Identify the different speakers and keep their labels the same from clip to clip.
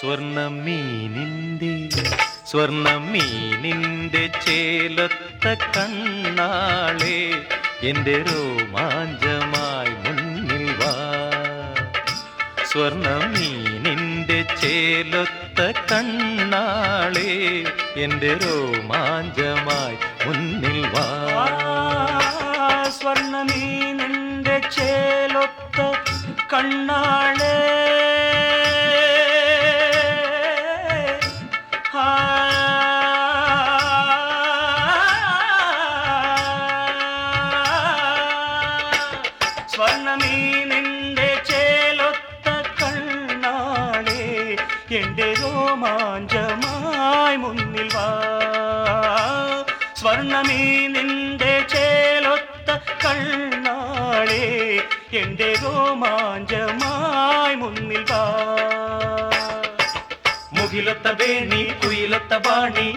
Speaker 1: സ്വർണമീനിന്റെ സ്വർണമീനിന്റെ ചേലത്ത കണ്ണാളെ എന്റെ രോമാഞ്ചമായി മുന്നിൽ വാ. സ്വർണമീനിന്റെ ചേലത്ത കണ്ണാളെ എന്റെ രോമാഞ്ചമായി മുന്നിൽ വാ.
Speaker 2: സ്വർണമീനിന്റെ ചേലൊത്ത കണ്ണാളേ എന്റെ രോമാഞ്ചമായി മുന്നിൽ വാ. സ്വർണമീ നിന്റെ ചേലൊത്ത കണ്ണാളേ എന്റെ രോമാഞ്ചമായി മുന്നിൽ വാ. മുകിലൊത്ത വേണി കുയിലൊത്ത വാണി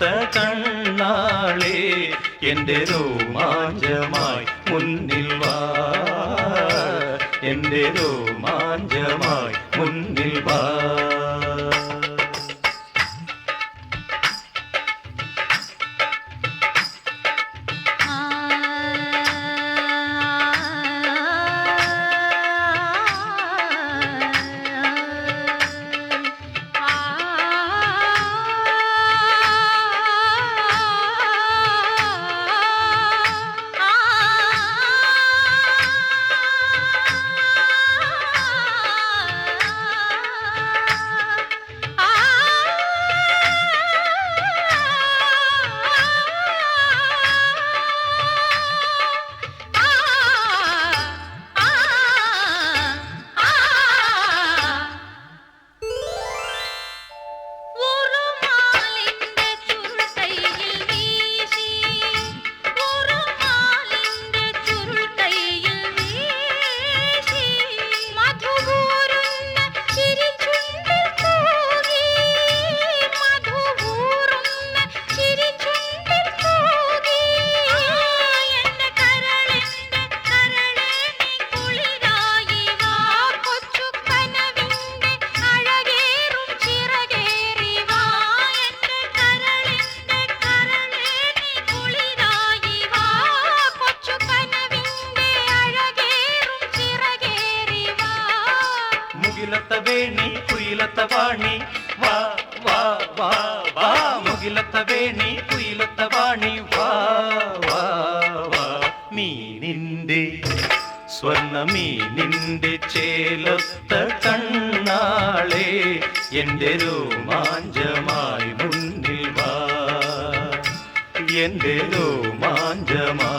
Speaker 2: ചേലൊത്ത കണ്ണാളെ എന്റെ രോമാഞ്ചമായി മുന്നിൽ വാ. എന്റെ രോമാഞ്ചമായി മുന്നിൽ മുകിലത്ത വേണി കുയിലത്ത വാണി വാ വാ വാ വാ മുകിലത്ത വേണി കുയിലത്ത വാണി വാ വാ വാ മീനിന്റെ സ്വർണ മീനിന്റെ ചേലൊത്ത കണ്ണാളെ എന്റെ രോമാഞ്ചമായി മുന്നിൽ വാ എന്റെ രോമാഞ്ചമായി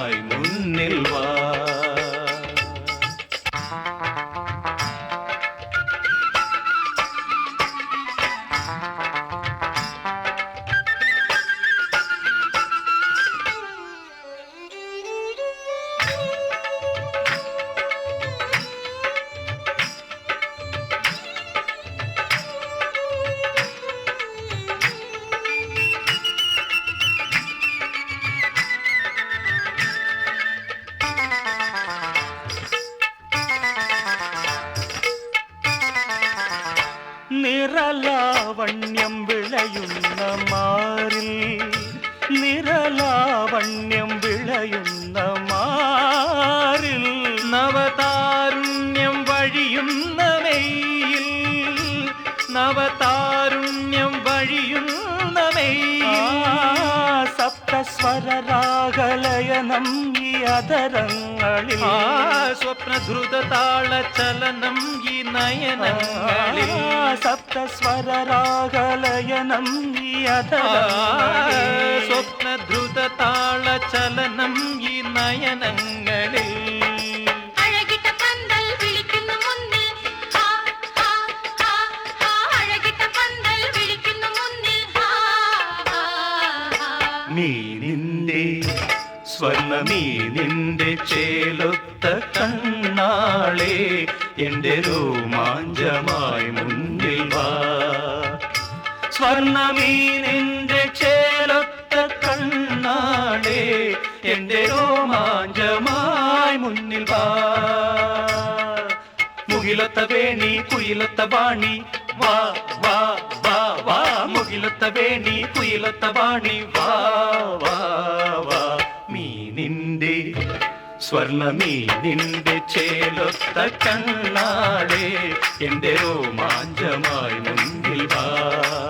Speaker 2: നിറലാവണ്യം വിളയുന്ന മാറിൽ നിറലാവണ്യം വിളയുന്ന സപ്തസ്വരരാഗലയനം ഈ അതരങ്ങളിൽ സ്വപ്നധൃത താള ചലനം ഈ നയനങ്ങളിൽ സപ്തസ്വരരാഗലയനം ഈ അതരങ്ങളിൽ സ്വപ്നധൃത താള ചലനം ഈ നയനങ്ങളിൽ
Speaker 1: സ്വർണമീ നിന്റെ ചേലൊത്ത കണ്ണാളെ എന്റെ രോമാഞ്ചമായി മുന്നിൽ വാ. സ്വർണമീ നിന്റെ ചേലൊത്ത കണ്ണാളെ എന്റെ രോമാഞ്ചമായി മുന്നിൽ വാ. മുകിലൊത്ത വേണി കുയിലത്ത ബാണി വാ വാ വാ വാ മുകിലൊത്ത വേണി കുയിലൊത്ത വാണി. വാ വാ വാ. മീ സ്വർണ സ്വർണമീ നിന്റെ ചേലൊത്ത കണ്ണാളെ. എന്റെ രോമാഞ്ചമായി മുന്നിൽ വാ.